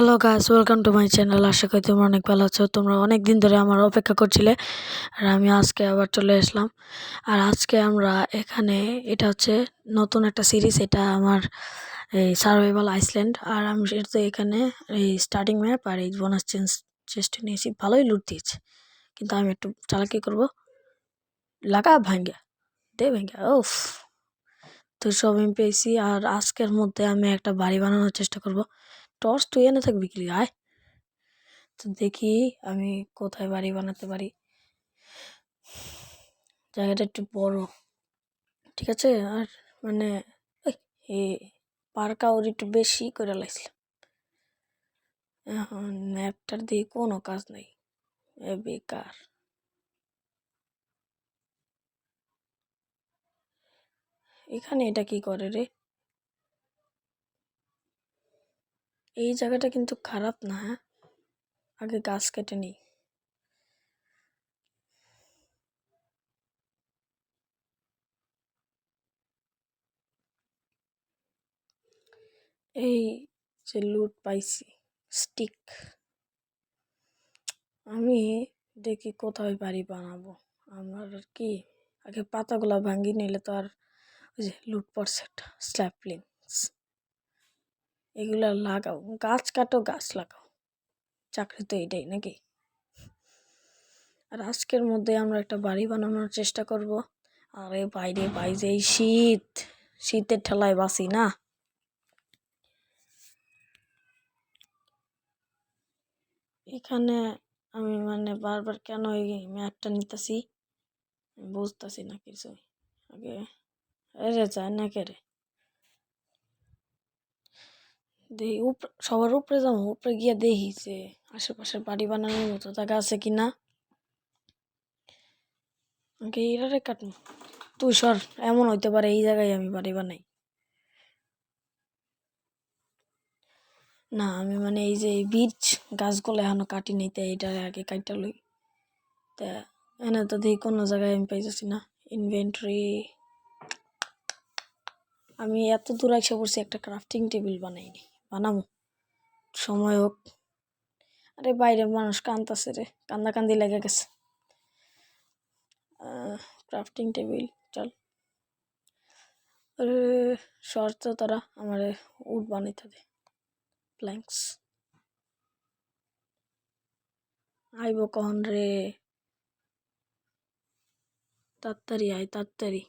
Hello guys welcome to my channel আশা করি তোমরা অনেক ভালো আছো। তোমরা অনেক দিন ধরে আমার অপেক্ষা করছিলে আর আমি আজকে আবার চলে আসলাম। আর আজকে আমরা এখানে, এটা হচ্ছে নতুন একটা সিরিজ, এটা আমার এই সার্ভাইভাল আইসল্যান্ড আর আমি সেটা এখানে এই স্টার্টিং ম্যাপ আর এই বোনাস চেঞ্জ চেষ্টা নিয়েছি, ভালোই লুট দিয়েছে। কিন্তু আমি একটু চালাকি করব। লাগা ভাঙ্গা, দে ভাঙ্গা ওফ তো সব আমি পেয়েছি। আর আজকের মধ্যে আমি একটা বাড়ি বানানোর চেষ্টা করব। টর্চ তুই এনে থাকবি কি? আয়। তো দেখি আমি কোথায় বাড়ি বানাতে পারি। জায়গাটা একটু বড়। ঠিক আছে? আর মানে এ পার্কা ওর একটু বেশি করে লাগছিল এখন ম্যাপটার দিয়ে কোনো কাজ নেই। এ বেকার। এখানে এটা কি করে রে? এই জায়গাটা কিন্তু খারাপ না হ্যাঁ? আগে গাছ কেটে নিই। এই যে লুট পাইছি স্টিক আমি দেখি কোথায় বাড়ি বানাবো। আমার আর কি, আগে পাতাগুলা ভাঙ্গি, নিলে তো আর ওই যে লুট পড়ছে একটা স্ল্যাপলিংস এগুলা লাগাও, গাছ কাটো, গাছ লাগাও। চাকরি তো এটাই নাকি? আর আজকের মধ্যে আমরা একটা বাড়ি বানানোর চেষ্টা করব। আরে বাইরে বাইরে শীত, শীতের ঠেলায় বাসি না? এখানে আমি মানে বারবার কেন ওই ম্যাটটা নিতেছি? বুঝতেছি না কিছু আগে রে যায় না কে রে? দেখি উপরে, সবার উপরে যাব, উপরে গিয়ে দেখি যে আশেপাশের বাড়ি বানানোর মতো জায়গা আছে কি না আগে এরারে কাটবো। তুই সর, এমন হইতে পারে এই জায়গায় আমি বাড়ি বানাই। না, আমি মানে এই যে বীজ গাছগুলো এখনও কাটি নিতে তাই এটা আগে কাইটা লই। তা এনে তো দেখি কোনো জায়গায় আমি পাইতেছি না। ইনভেন্টরি আমি এত দূর এসে পড়ছি একটা ক্রাফটিং টেবিল বানাইনি। বানাবো সময় হোক। আরে বাইরে মানুষ কান্দাছে রে। কান্দা কান্দি লেগে গেছে। ক্রাফটিং টেবিল চল। শর্ত তারা আমার উড বানাইতে দে। প্ল্যাঙ্কস আইব কখন রে? তাড়াতাড়ি আয়, তাড়াতাড়ি।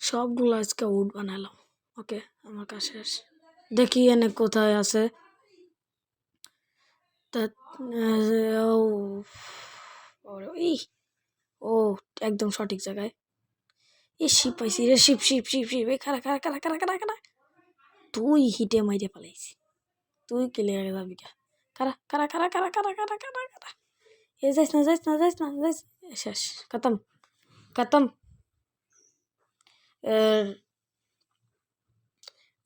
সবগুলো আজকে উড বানালাম। ওকে আমার কাছে আসে দেখি এনে কোথায় আছে তা ও ই ও একদম সঠিক জায়গায় এ শিপ পাইছি রে শিপ শিপ শিপ শিপ এ খারা খারা খারা খারা খারা খারা তুই হিটে মাইরে পালাইছি তুই কেলে যাবি কা খারা খারা খারা খারা খারা খারা খারা খারা এ যাইস না যাইস না যাইস না যাইস শেষ খতম খতম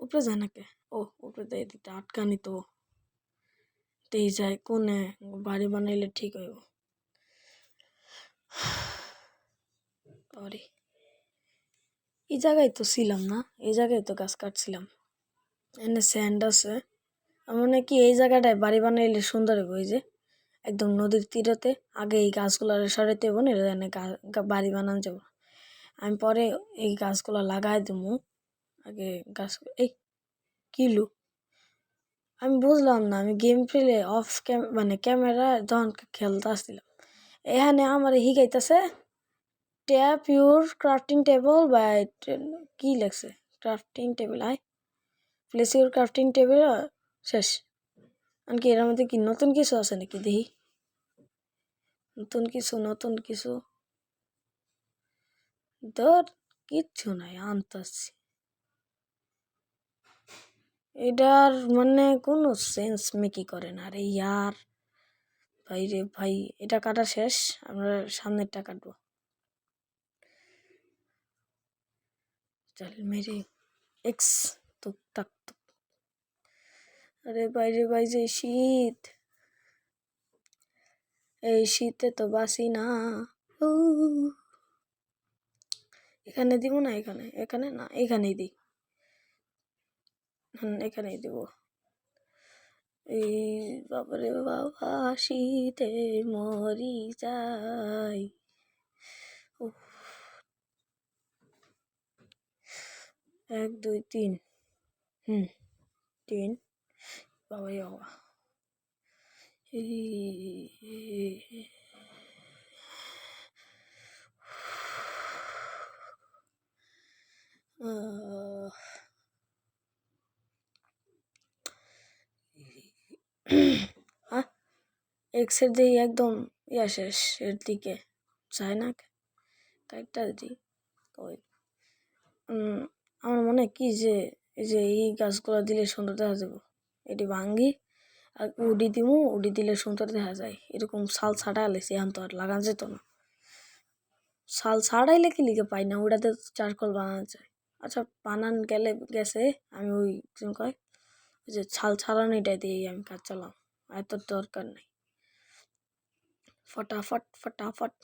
উপরে যায় না কে ও উপরে দেয় দিতে, আটকানি তো। তেই যায় কোনে? বাড়ি বানাইলে ঠিক হইব। পরে এই জায়গায় তো ছিলাম না, এই জায়গায় তো গাছ কাটছিলাম। এনে স্যান্ড আছে। মানে কি এই জায়গাটায় বাড়ি বানাইলে সুন্দর হবে ওই যে একদম নদীর তীরতে। আগে এই গাছগুলো সরাইতে হব না এনে বাড়ি বানানো যাব আমি পরে এই গাছগুলো লাগাই দেবো আগে গাছ, এই কিলো? আমি বুঝলাম না, আমি গেম খেলে অফ ক্যাম মানে ক্যামেরা যখন খেলতে আসছিলাম। এখানে আমার হিগাইতেছে ট্যাপ ইউর ক্রাফটিং টেবল বা কি লেগছে ক্রাফটিং টেবিল আয়। প্লেস ইউর ক্রাফটিং টেবিল শেষ। কি, এর মধ্যে কি নতুন কিছু আছে নাকি? দেখি। নতুন কিছু নতুন কিছু। ধর, কিচ্ছু নাই, আনতাছি। এটার মানে কোনো সেন্স মেকি করে না। আরে ইয়ার, ভাই রে ভাই, এটা কাটা শেষ, আমরা সামনেরটা কাটবো। চল মেরে এক্স তুক, তাক, তুক। আরে বাইরে বাইরে শীত, এই শীতে তো বাসি না। এখানে দিব না, এখানে এখানে না, এখানেই দিই। এখানেই দিব। এই বাবারে বাবা, শীতে মরি যাই। এক, দুই, তিন। হুম, তিন। বাবা। বাবা এই- এক্সের দিয়ে একদম ইয়া শেষ এর দিকে যায় না কাইটটা দি ওই আমার মনে কি যে, এই যে এই গাছগুলো দিলে সুন্দর দেখা যাব এটি ভাঙ্গি, আর উডি দিমু, উডি দিলে সুন্দর দেখা যায়। এরকম শাল ছাড়া আলেছি এখন তো আর লাগান যেত না। শাল ছাড়াইলে কি লিখে পাই না ওটাতে চারকোল বানানো যায়। আচ্ছা বানান গেলে গেছে, আমি ওই কয়, ওই যে ছাল ছাড়ানোটাই দিয়ে আমি কাজ চালাম। এত দরকার নেই। ফটাফট ফটাফট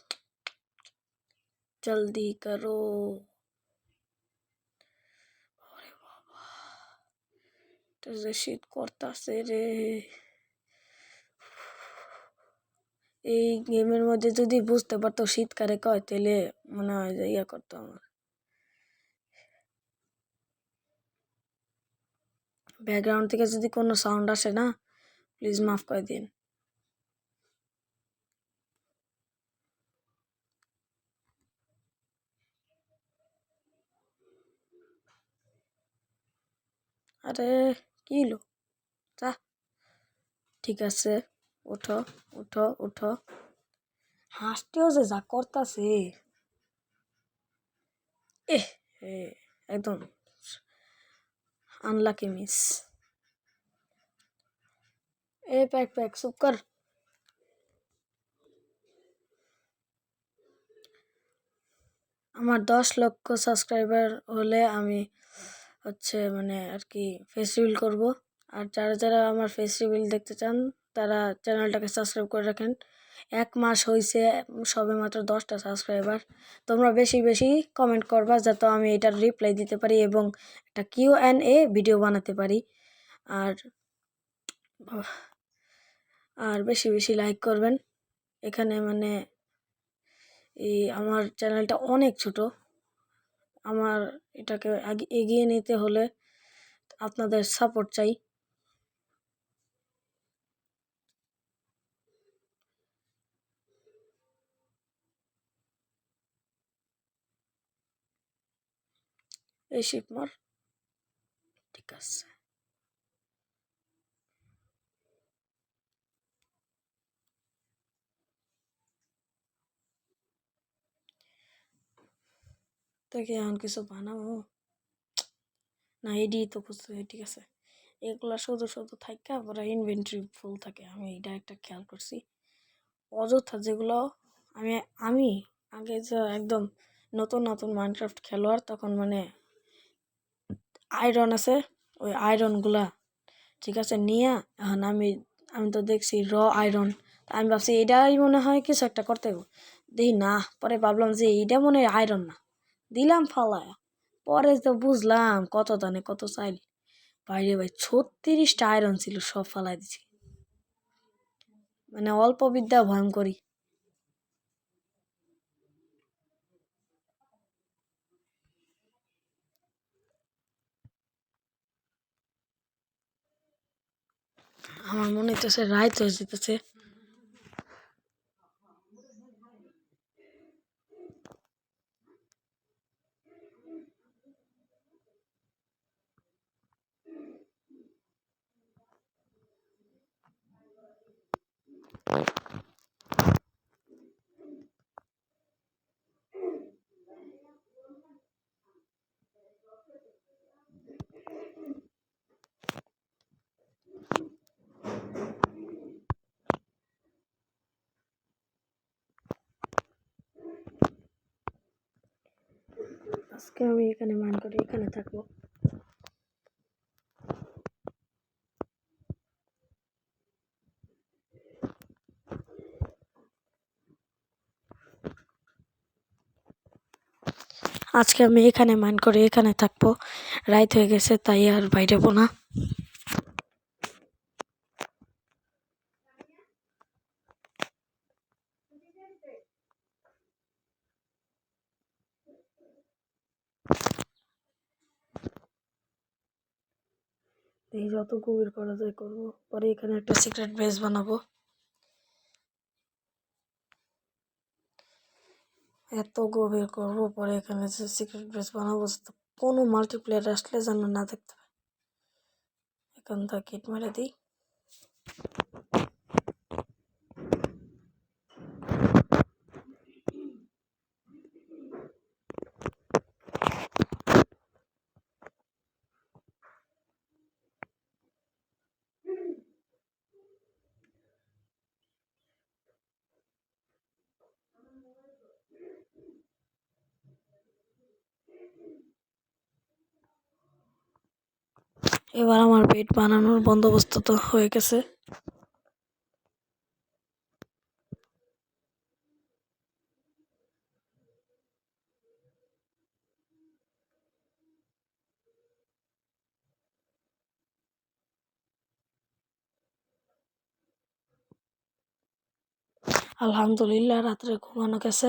জলদি করো ওরে বাবা এটা যে শীত করতেছে রে এই গেমের মধ্যে যদি বুঝতে পারতো শীতকালে কয় তাহলে মনে হয় যে ইয়ে করতো আমার ব্যাকগ্রাউন্ড থেকে যদি কোনো সাউন্ড আসে না প্লিজ মাফ করে দিন আরে, কি হলো? তা ঠিক আছে, উঠো উঠো উঠো। হাসতেও যে যা করতাছে। এ, একদম আনলাকি মিস এ, প্যাক প্যাক, চুপ কর। আমার দশ লক্ষ সাবস্ক্রাইবার হলে আমি হচ্ছে মানে আর কি ফেস রিভিল করব। আর যারা যারা আমার ফেস রিভিল দেখতে চান, তারা চ্যানেলটাকে সাবস্ক্রাইব করে রাখেন। এক মাস হয়েছে সবে মাত্র দশটা সাবস্ক্রাইবার তোমরা বেশি বেশি কমেন্ট করবা যাতে আমি এটার রিপ্লাই দিতে পারি এবং একটা কিউ অ্যান্ড এ ভিডিও বানাতে পারি। আর আর বেশি বেশি লাইক করবেন। এখানে মানে এই আমার চ্যানেলটা অনেক ছোট। আমার এটাকে এগিয়ে নিতে হলে আপনাদের সাপোর্ট চাই। এই শিপমার ঠিক আছে। তাকে এখন কিছু বানাবো? না, এডি তো বুঝতে ঠিক আছে। এগুলো শুধু শুধু থাকা পরে ইনভেন্টরি ফুল থাকে, আমি এটা একটা খেয়াল করছি। অযথা যেগুলো আমি আমি আগে যে একদম নতুন নতুন মাইনক্রাফট খেলোয়াড়, তখন মানে আয়রন আছে, ওই আয়রনগুলা ঠিক আছে, নিয়ে এখন আমি আমি তো দেখছি র আয়রন আমি ভাবছি এটাই মনে হয় কিছু একটা করতে দেখি না, পরে ভাবলাম যে এইটা মনে হয় আয়রন না। দিলাম ফালায়া। পরে তো বুঝলাম কত দানে কত চাইল। বাইরে ভাই ছত্রিশটা আয়রন ছিল, সব ফালাই দিছি। মানে অল্প বিদ্যা ভয়ঙ্করী আমার মনে হইতেছে রাইত হয়ে যেতেছে। আজকে আমি এখানে মান করে এখানে থাকব আজকে আমি এখানে মাইন্ড করে এখানে থাকব। রাইত হয়ে গেছে, তাই আর বাইরে না। এই যত গভীর করা যায় করব। পরে এখানে একটা সিক্রেট বেস বানাবো। এত গভীর করব পরে এখানে যে সিক্রেট বেস বানাবো কোনো মাল্টিপ্লেয়ার আসলে যেন না দেখতে পাই এখান থেকে কিট মেরে দিই। এবার আমার পেট বানানোর বন্দোবস্ত তো হয়ে গেছে। আলহামদুলিল্লাহ রাত্রে ঘুমানো গেছে।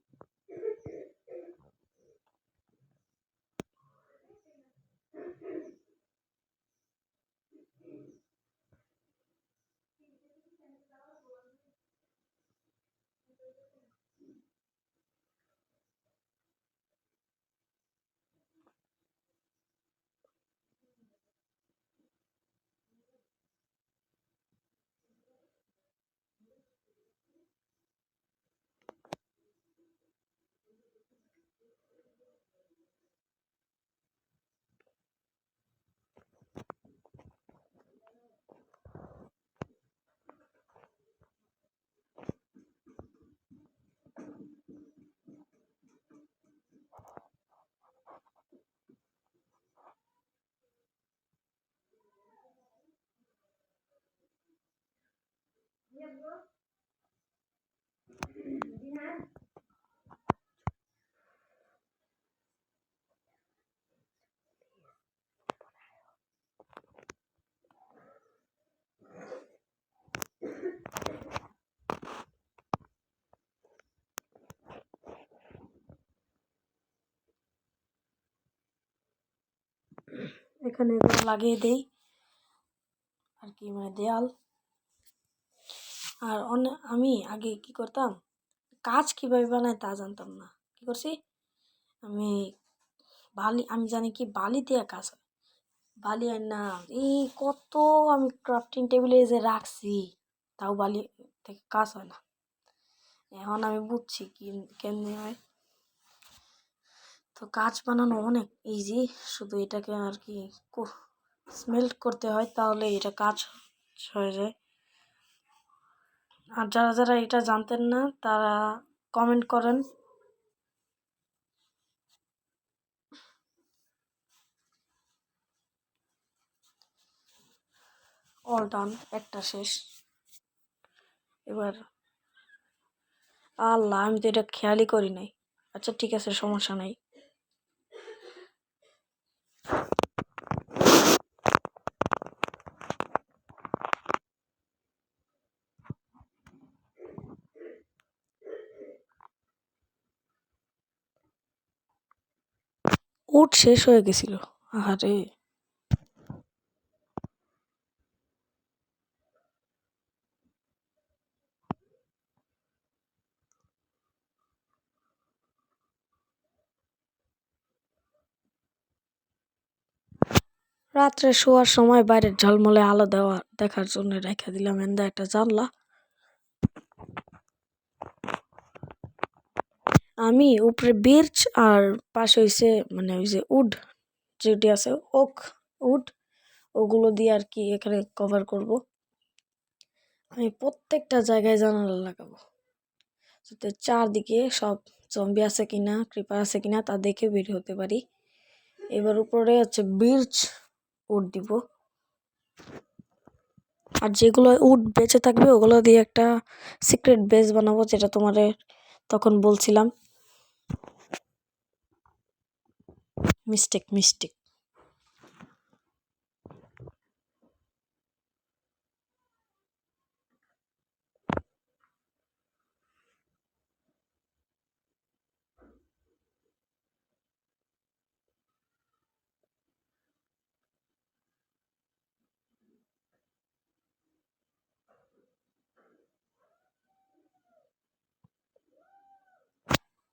এখানে এগুলো লাগিয়ে দেই। আর কি মানে দেয়াল। আর অনেক আমি আগে কি করতাম? কাজ কীভাবে বানায় তা জানতাম না। কী করছি? আমি বালি, আমি জানি কি বালি দিয়ে কাজ হয়। বালি আর না এই কত আমি ক্রাফটিং টেবিলে যে রাখছি, তাও বালি থেকে কাজ হয় না। এখন আমি বুঝছি কি, কেমনি হয়। তো কাজ বানানো অনেক ইজি শুধু এটাকে আর কি স্মেল্ট করতে হয় তাহলে এটা কাজ হয়ে যায়। আর যারা যারা এটা জানতেন না, তারা কমেন্ট করেন। অল ডান একটা শেষ। এবার, আল্লাহ, আমি তো এটা খেয়ালই করি নাই। আচ্ছা ঠিক আছে, সমস্যা নাই। উট শেষ হয়ে গেছিল। আরে রাত্রে শোয়ার সময় বাইরের ঝলমলে আলো দেওয়া দেখার জন্য রেখে দিলাম। এন্দা একটা জানলা। আমি উপরে বির্চ আর পাশে হইছে মানে ওই যে উড যেটি আছে, ওক, উড, ওগুলো দিয়ে আর কি এখানে কভার করব। আমি প্রত্যেকটা জায়গায় জানালা লাগাবো, যাতে চারদিকে সব জম্বি আছে কিনা ক্রিপার আছে কিনা তা দেখে বের হতে পারি। এবার উপরে হচ্ছে বির্চ উড দিব। আর যেগুলো উড বেঁচে থাকবে, ওগুলো দিয়ে একটা সিক্রেট বেস বানাবো, যেটা তোমাদের তখন বলছিলাম। মিস্টেক মিস্টেক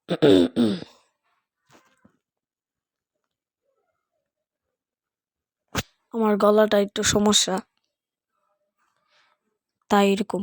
আমার গলাটা একটু সমস্যা। তাই এরকম।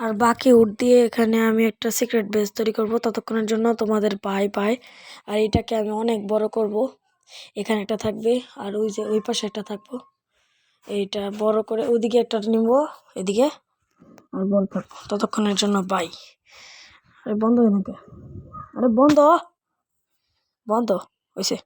আর বাকি উড দিয়ে এখানে আমি একটা সিক্রেট বেস তৈরি করব ততক্ষণের জন্য তোমাদের পাই পাই আর এটাকে আমি অনেক বড় করব। এখানে একটা থাকবে আর ওই যে ওই পাশে একটা থাকব। এইটা বড় করে ওইদিকে একটা নিব এদিকে। আর বল থাকব ততক্ষণের জন্য বাই আরে বন্ধ হয়ে নাকি আরে বন্ধ। বন্ধ হয়েছে